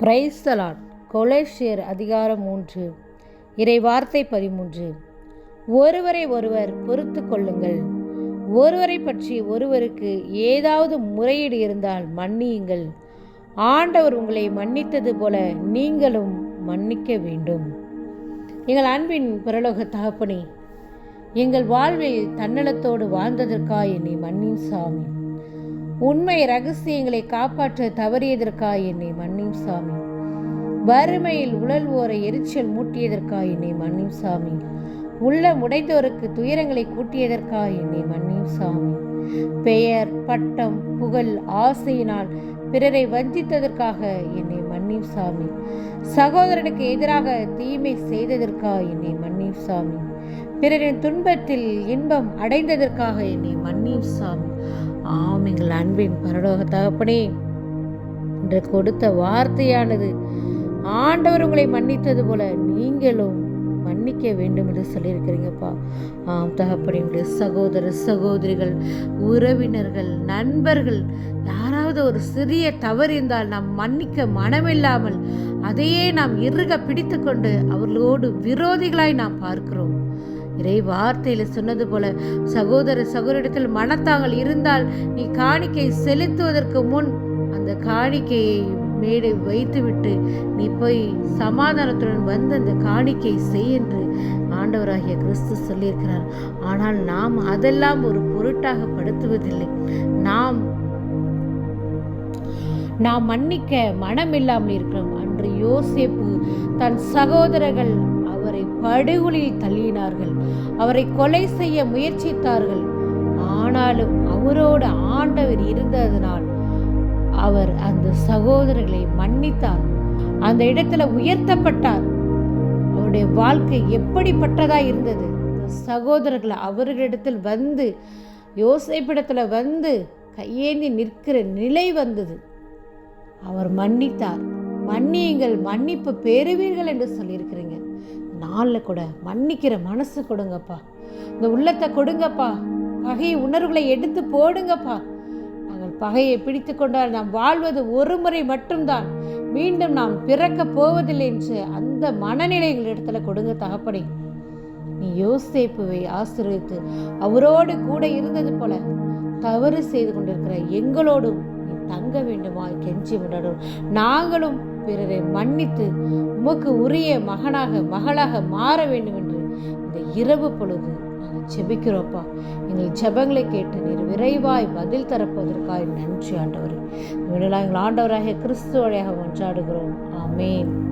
Praise the Lord கொலேஷியர் அதிகாரம் மூன்று. இறை வார்த்தை பதிமூன்று. ஒருவரை ஒருவர் பொறுத்து கொள்ளுங்கள். ஒருவரை பற்றி ஒருவருக்கு ஏதாவது முறையீடு இருந்தால் மன்னியுங்கள். ஆண்டவர் உங்களை மன்னித்தது போல நீங்களும் மன்னிக்க வேண்டும். எங்கள் அன்பின் பிரலோக தகப்பனே எங்கள் வாழ்வில் தன்னலத்தோடு வாழ்ந்ததற்காக என்னை மன்னின் சாமி. உண்மை ரகசியங்களை காப்பாற்ற தவறியதற்காய் என்னை மன்னியும் சாமி. வறுமையில் உழல்வோரை எரிச்சல் மூட்டியதற்காய் என்னை மன்னியும் சாமி. உள்ள உடைந்தோருக்கு துயரங்களை கூட்டியதற்காய் என்னை மன்னியும் சாமி. பெயர் பட்டம் புகழ் ஆசையினால் பிறரை வஞ்சித்ததற்காக என்னை மன்னியும் சாமி. சகோதரனுக்கு எதிராக தீமை செய்ததற்காக என்னை மன்னியும் சாமி. பிறரின் துன்பத்தில் இன்பம் அடைந்ததற்காக என்னை மன்னியும் சாமி. ஆம் எங்கள் அன்பின் பரலோக தகப்பனே என்று கொடுத்த வார்த்தையானது ஆண்டவர் உங்களை மன்னித்தது போல நீங்களும் மன்னிக்க வேண்டும் என்று சொல்லியிருக்கிறீங்கப்பா. ஆம் தகப்பனுடைய சகோதர சகோதரிகள் உறவினர்கள் நண்பர்கள் யாராவது ஒரு சிறிய தவறு இருந்தால் நாம் மன்னிக்க மனமில்லாமல் அதையே நாம் இறுக பிடித்து கொண்டு அவர்களோடு விரோதிகளாய் நாம் பார்க்கிறோம். இறை வார்த்தையில் சொன்னது போல சகோதர சகோதரிடத்தில் மனத்தாங்கள் இருந்தால் நீ காணிக்கை செலுத்துவதற்கு முன் அந்த காணிக்கையை மேடை வைத்துவிட்டு நீ போய் சமாதானத்துடன் வந்து அந்த காணிக்கை செய் என்று ஆண்டவராகிய கிறிஸ்து சொல்லியிருக்கிறார். ஆனால் நாம் அதெல்லாம் ஒரு பொருட்டாக படுத்துவதில்லை. நாம் நாம் மன்னிக்க மனமில்லாமல் இருக்கிறோம். அன்று யோசேப்பு தன் சகோதரர்கள் அவரை படுகொலியில் தள்ளினார்கள். அவரை கொலை செய்ய முயற்சித்தார்கள். ஆனாலும் அவரோடு ஆண்டவர் இருந்ததனால் அவர் அந்த சகோதரர்களை மன்னித்தார். அந்த இடத்துல உயர்த்தப்பட்டார். அவருடைய வாழ்க்கை எப்படிப்பட்டதா இருந்தது? சகோதரர்கள் அவர்களிடத்தில் வந்து யோசிப்பிடத்தில் வந்து கையேந்தி நிற்கிற நிலை வந்தது. அவர் மன்னித்தார். மன்னியுங்கள் மன்னிப்பு பெறுவீர்கள் என்று சொல்லியிருக்கிறீங்க. நாளில் கூட மன்னிக்கிற மனசு கொடுங்கப்பா. இந்த உள்ளத்தை கொடுங்கப்பா. பகை உணர்வுகளை எடுத்து போடுங்கப்பா. நாங்கள் பகையை பிடித்து கொண்டால் நாம் வாழ்வது ஒரு முறை மட்டும்தான். மீண்டும் நாம் பிறக்க போவதில்லை என்று அந்த மனநிலைகள் இடத்துல கொடுங்க தகப்படை நீ யோசேப்புவை ஆசிரியத்து அவரோடு கூட இருந்தது போல தவறு செய்து கொண்டிருக்கிற எங்களோடும் தங்க வேண்டுமா கெஞ்சி விடணும் நாங்களும் பிறரை மன்னித்து உமக்கு உரிய மகனாக மகளாக மாற வேண்டும் என்று இந்த இரவு பொழுது நாங்கள் ஜெபிக்கிறோப்பா எங்கள் ஜெபங்களை கேட்டு நீர் விரைவாய் பதில் தரப்பதற்காக நன்றி ஆண்டவரே. விடலாம் எங்கள் ஆண்டவராக கிறிஸ்துவழையாக ஒன்றாடுகிறோம். ஆமேன்.